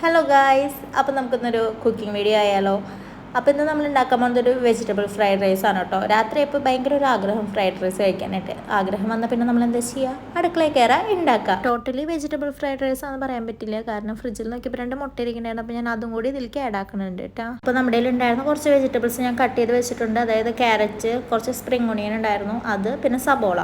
Hello guys അപ്പോൾ നമുക്കിന്നൊരു cooking video ആയാലോ. അപ്പോൾ ഇന്ന് നമ്മൾ ഉണ്ടാക്കാൻ പോകുന്നത് ഒരു വെജിറ്റബിൾ ഫ്രൈഡ് റൈസ് ആണ് കേട്ടോ. രാത്രി ഇപ്പോൾ ഭയങ്കര ഒരു ആഗ്രഹം ഫ്രൈഡ് റൈസ് കഴിക്കാനായിട്ട്. ആഗ്രഹം വന്നാൽ പിന്നെ നമ്മൾ എന്താ ചെയ്യുക അടുക്കളയിൽ കയറാൻ ഉണ്ടാക്കുക ടോട്ടലി വെജിറ്റബിൾ ഫ്രൈഡ് റൈസ് ആണെന്ന് പറയാൻ പറ്റില്ല. കാരണം ഫ്രിഡ്ജിൽ നോക്കിയപ്പോൾ രണ്ട് മുട്ട ഇരിക്കുന്നുണ്ടായിരുന്നു. അപ്പോൾ ഞാൻ അതും കൂടി ഇതിലേക്ക് ആഡ് ആക്കുന്നുണ്ട് കേട്ടോ. അപ്പോൾ നമ്മുടെ ഉണ്ടായിരുന്ന കുറച്ച് വെജിറ്റബിൾസ് ഞാൻ കട്ട് ചെയ്ത് വെച്ചിട്ടുണ്ട്. അതായത് ക്യാരറ്റ് കുറച്ച് സ്പ്രിംഗ് ഒണിയൻ ഉണ്ടായിരുന്നു. അത് പിന്നെ സബോള.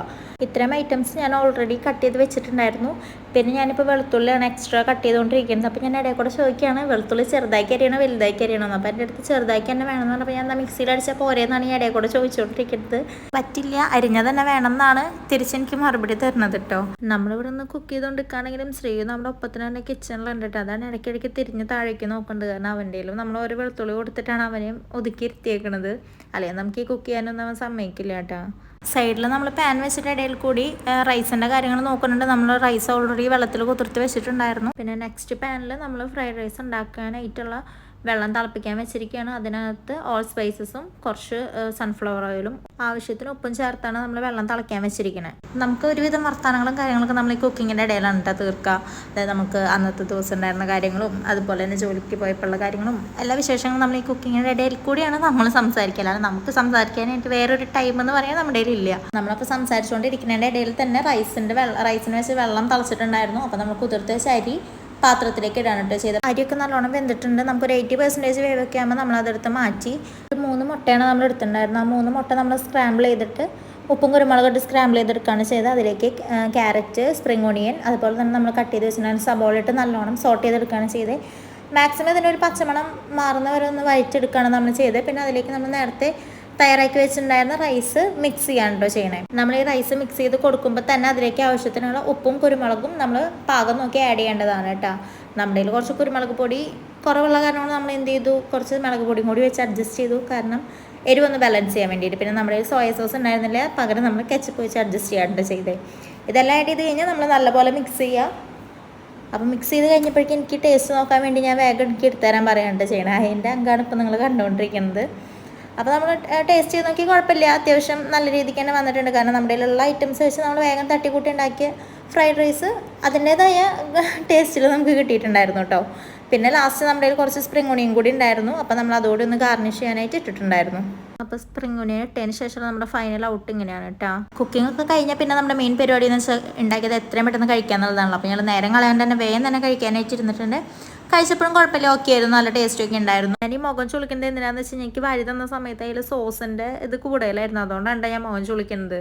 ഇത്രയും ഐറ്റംസ് ഞാൻ ഓൾറെഡി കട്ട് ചെയ്ത് വെച്ചിട്ടുണ്ടായിരുന്നു. പിന്നെ ഞാനിപ്പോൾ വെളുത്തുള്ളിയാണ് എക്സ്ട്രാ കട്ട് ചെയ്തുകൊണ്ടിരിക്കുന്നത്. അപ്പോൾ ഞാൻ ഇടയിൽ കൂടെ ചോദിക്കുകയാണ് വെളുത്തുള്ളി ചെറുതാക്കി അരിയണോ വലുതാക്കി അരിയണോ അപ്പോൾ എന്റെ അടുത്ത് ചെറുതാക്കി തന്നെ വേണമെന്ന് പറഞ്ഞപ്പോൾ ഞാൻ മിക്സിയിൽ അടിച്ചാൽ പോരെന്നാണ് ഞാൻ ഇടയിൽ കൂടെ ചോദിച്ചുകൊണ്ടിരിക്കുന്നത്. പറ്റില്ല അരിഞ്ഞത് തന്നെ വേണം എന്നാണ് തിരിച്ചെനിക്ക് മറുപടി തരുന്നത് കേട്ടോ നമ്മളിവിടെ നിന്ന് കുക്ക് ചെയ്തുകൊണ്ടിരിക്കുകയാണെങ്കിലും ശ്രീ നമ്മുടെ ഒപ്പത്തിന് തന്നെ കിച്ചണിലുണ്ട് കേട്ടോ അതാണ് ഇടയ്ക്കിടയ്ക്ക് തിരിഞ്ഞ് താഴേക്ക് നോക്കേണ്ടത്. കാരണം അവന്റെയിലും നമ്മൾ ഒരു വെളുത്തുള്ളി കൊടുത്തിട്ടാണ് അവനെയും ഒതുക്കി ഇരുത്തിയേക്കണത്. അല്ലെങ്കിൽ നമുക്ക് ഈ കുക്ക് ചെയ്യാനൊന്നും അവൻ സമ്മതിക്കില്ല കേട്ടോ സൈഡിൽ നമ്മൾ പാൻ വെച്ചിട്ട് ഇടയിൽ കൂടി റൈസിന്റെ കാര്യങ്ങൾ നോക്കുന്നുണ്ട്. നമ്മൾ റൈസ് ഓൾറെഡി വെള്ളത്തിൽ കുതിർത്ത് വെച്ചിട്ടുണ്ടായിരുന്നു. പിന്നെ നെക്സ്റ്റ് പാനിൽ നമ്മൾ ഫ്രൈഡ് റൈസ് ഉണ്ടാക്കാനായിട്ടുള്ള വെള്ളം തിളപ്പിക്കാൻ വെച്ചിരിക്കുകയാണ്. അതിനകത്ത് ഓൾ സ്പൈസസും കുറച്ച് സൺഫ്ലവർ ഓയിലും ആവശ്യത്തിന് ഉപ്പും ചേർത്താണ് നമ്മൾ വെള്ളം തിളയ്ക്കാൻ വെച്ചിരിക്കുന്നത്. നമുക്ക് ഒരുവിധം വർത്തമാനങ്ങളും കാര്യങ്ങളൊക്കെ നമ്മൾ ഈ കുക്കിങ്ങിന്റെ ഇടയിലാണ് കേട്ടോ തീർക്കുക അതായത് നമുക്ക് അന്നത്തെ ദിവസം ഉണ്ടായിരുന്ന കാര്യങ്ങളും അതുപോലെ തന്നെ ജോലിക്ക് പോയപ്പോഴുള്ള കാര്യങ്ങളും എല്ലാ വിശേഷങ്ങളും നമ്മൾ ഈ കുക്കിങ്ങിന്റെ ഇടയിൽ കൂടിയാണ് നമ്മൾ സംസാരിക്കുക. അല്ലാതെ നമുക്ക് സംസാരിക്കാനായിട്ട് വേറൊരു ടൈം എന്ന് പറയാൻ നമ്മുടെ ഇല്ല. നമ്മളപ്പോൾ സംസാരിച്ചുകൊണ്ടിരിക്കുന്നതിന്റെ ഇടയിൽ തന്നെ റൈസിന്റെ വെള്ളം റൈസിന് വെച്ച് വെള്ളം തിളച്ചിട്ടുണ്ടായിരുന്നു. അപ്പോൾ നമ്മൾ കുതിർത്ത് അരി പാത്രത്തിലേക്ക് ഇടാണ് കേട്ടോ ചെയ്തത്. അരിയൊക്കെ നല്ലോണം വെന്തിട്ടുണ്ട്. നമുക്കൊരു എയ്റ്റി പെർസെന്റേജ് വേവൊക്കെ ആകുമ്പോൾ നമ്മൾ അതെടുത്ത് മാറ്റി മൂന്ന് മുട്ടയാണ് നമ്മൾ എടുത്തിട്ടുണ്ടായിരുന്നത്. ആ മൂന്ന് മുട്ട നമ്മൾ സ്ക്രാമ്പിൾ ചെയ്തിട്ട് ഉപ്പും കുരുമുളക് ഇട്ട് സ്ക്രാമ്പിൾ ചെയ്തെടുക്കുകയാണ് ചെയ്തത്. അതിലേക്ക് ക്യാരറ്റ് സ്പ്രിംഗ് ഓണിയൻ അതുപോലെ തന്നെ നമ്മൾ കട്ട് ചെയ്ത് വെച്ചിട്ടുണ്ടായിരുന്ന സബോള ഇട്ട് നല്ലോണം സോട്ട് ചെയ്തെടുക്കുകയാണ് ചെയ്തത്. മാക്സിമം ഇതിനൊരു പച്ചമണം മാറുന്ന വരെ ഒന്ന് വഴിച്ചെടുക്കുകയാണ് നമ്മൾ ചെയ്തത്. പിന്നെ അതിലേക്ക് നമ്മൾ നേരത്തെ തയ്യാറാക്കി വെച്ചിട്ടുണ്ടായിരുന്ന റൈസ് മിക്സ് ചെയ്യാണ് കേട്ടോ ചെയ്യണേ? നമ്മൾ ഈ റൈസ് മിക്സ് ചെയ്ത് കൊടുക്കുമ്പോൾ തന്നെ അതിലേക്ക് ആവശ്യത്തിനുള്ള ഉപ്പും കുരുമുളകും നമ്മൾ പാകം നോക്കി ആഡ് ചെയ്യേണ്ടതാണ് കേട്ടോ. നമ്മുടെ കുറച്ച് കുരുമുളക് പൊടി കുറവുള്ള കാരണമാണ് നമ്മൾ എന്ത് ചെയ്തു? കുറച്ച് മുളക് പൊടിയും കൂടി വെച്ച് അഡ്ജസ്റ്റ് ചെയ്തു. കാരണം എരിവൊന്ന് ബാലൻസ് ചെയ്യാൻ വേണ്ടിയിട്ട്. പിന്നെ നമ്മുടെ സോയ സോസ് ഉണ്ടായിരുന്നില്ല. പകരം നമ്മൾ കെച്ചപ്പ് വെച്ച് അഡ്ജസ്റ്റ് ചെയ്യാണ്ട് ചെയ്തേ. ഇതെല്ലാം ആഡ് ചെയ്ത് കഴിഞ്ഞാൽ നമ്മൾ നല്ലപോലെ മിക്സ് ചെയ്യുക അപ്പം മിക്സ് ചെയ്ത് കഴിഞ്ഞപ്പോഴേക്കും എനിക്ക് ടേസ്റ്റ് നോക്കാൻ വേണ്ടി ഞാൻ വേഗം എനിക്ക് എടുത്തുതരാൻ പറയാനുണ്ട് ചെയ്യണേ. അതിന്റെ അങ്കാണ് ഇപ്പം നിങ്ങൾ കണ്ടുകൊണ്ടിരിക്കുന്നത്. അപ്പോൾ നമ്മൾ ടേസ്റ്റ് ചെയ്ത് നോക്കി കുഴപ്പമില്ല അത്യാവശ്യം നല്ല രീതിക്ക് തന്നെ വന്നിട്ടുണ്ട്. കാരണം നമ്മുടെ കയ്യിലുള്ള ഐറ്റംസ് വെച്ച് നമ്മൾ വേഗം തട്ടിക്കൂട്ടി ഉണ്ടാക്കിയ ഫ്രൈഡ് റൈസ് അതിന്റേതായ ടേസ്റ്റിൽ നമുക്ക് കിട്ടിയിട്ടുണ്ടായിരുന്നു കേട്ടോ പിന്നെ ലാസ്റ്റ് നമ്മുടെ കയ്യിൽ കുറച്ച് സ്പ്രിംഗ് ഒണിയും കൂടി ഉണ്ടായിരുന്നു. അപ്പോൾ നമ്മൾ അതോടെ ഒന്ന് ഗാർണിഷ് ചെയ്യാനായിട്ട് ഇട്ടിട്ടുണ്ടായിരുന്നു. അപ്പോൾ സ്പ്രിംഗ് ഒണിയൻ ഇട്ടതിന് ശേഷം നമ്മുടെ ഫൈനൽ ഔട്ട് ഇങ്ങനെയാണ് കേട്ടോ കുക്കിംഗ് ഒക്കെ കഴിഞ്ഞാൽ പിന്നെ നമ്മുടെ മെയിൻ പരിപാടി എന്ന് വെച്ചാൽ ഉണ്ടാക്കിയത് എത്രയും പെട്ടെന്ന് കഴിക്കാന്നുള്ളതാണല്ലോ. അപ്പോൾ ഞങ്ങൾ നേരം കളയാണ്ട് തന്നെ വേഗം തന്നെ കഴിക്കാനായിട്ട് ഇരുന്നിട്ടുണ്ട്. കഴിച്ചപ്പോഴും കുഴപ്പമില്ല. ഓക്കെ ആയിരുന്നു. നല്ല ടേസ്റ്റ് ഒക്കെ ഉണ്ടായിരുന്നു. ഞാൻ ഈ മുഖം ചുളിക്കുന്നത് എന്തിനാന്ന് വെച്ചാൽ എനിക്ക് വഴി തന്ന സമയത്ത് അതിൽ സോസിന്റെ ഇത് കൂടുതലായിരുന്നു. അതുകൊണ്ടാണ് ഞാൻ മുഖം ചുളിക്കുന്നത്.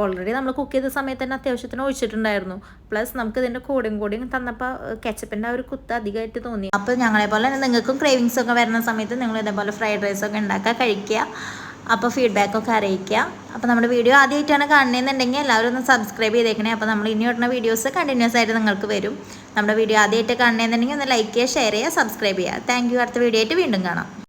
ഓൾറെഡി നമ്മൾ കുക്ക് ചെയ്ത സമയത്ത് തന്നെ അത്യാവശ്യത്തിന് ഒഴിച്ചിട്ടുണ്ടായിരുന്നു. പ്ലസ് നമുക്ക് ഇതിന്റെ കൂടെയും കൂടിയും തന്നപ്പോൾ കെച്ചപ്പിന്റെ ആ ഒരു കുത്ത് അധികമായിട്ട് തോന്നി. അപ്പോൾ ഞങ്ങളെ പോലെ തന്നെ നിങ്ങൾക്കും ക്രേവിങ്സ് ഒക്കെ വരുന്ന സമയത്ത് നിങ്ങൾ ഇതേപോലെ ഫ്രൈഡ് റൈസ് ഒക്കെ ഉണ്ടാക്കുക കഴിക്കുക അപ്പോൾ ഫീഡ്ബാക്ക് അറിയിക്കുക. അപ്പോൾ നമ്മുടെ വീഡിയോ ആദ്യമായിട്ടാണ് കാണുന്നതെന്നുണ്ടെങ്കിൽ എല്ലാവരും ഒന്ന് സബ്സ്ക്രൈബ് ചെയ്തേക്കണേ. അപ്പോൾ നമ്മൾ ഇനി ഇടുന്ന വീഡിയോസ് കണ്ടിന്യൂസ് ആയിട്ട് നിങ്ങൾക്ക് വരും. നമ്മുടെ വീഡിയോ ആദ്യമായിട്ട് കാണുന്നതെന്നുണ്ടെങ്കിൽ ഒന്ന് ലൈക്ക് ചെയ്യുക ഷെയർ ചെയ്യുക സബ്സ്ക്രൈബ് ചെയ്യുക. താങ്ക് യു അടുത്ത വീഡിയോ ആയിട്ട് വീണ്ടും കാണാം.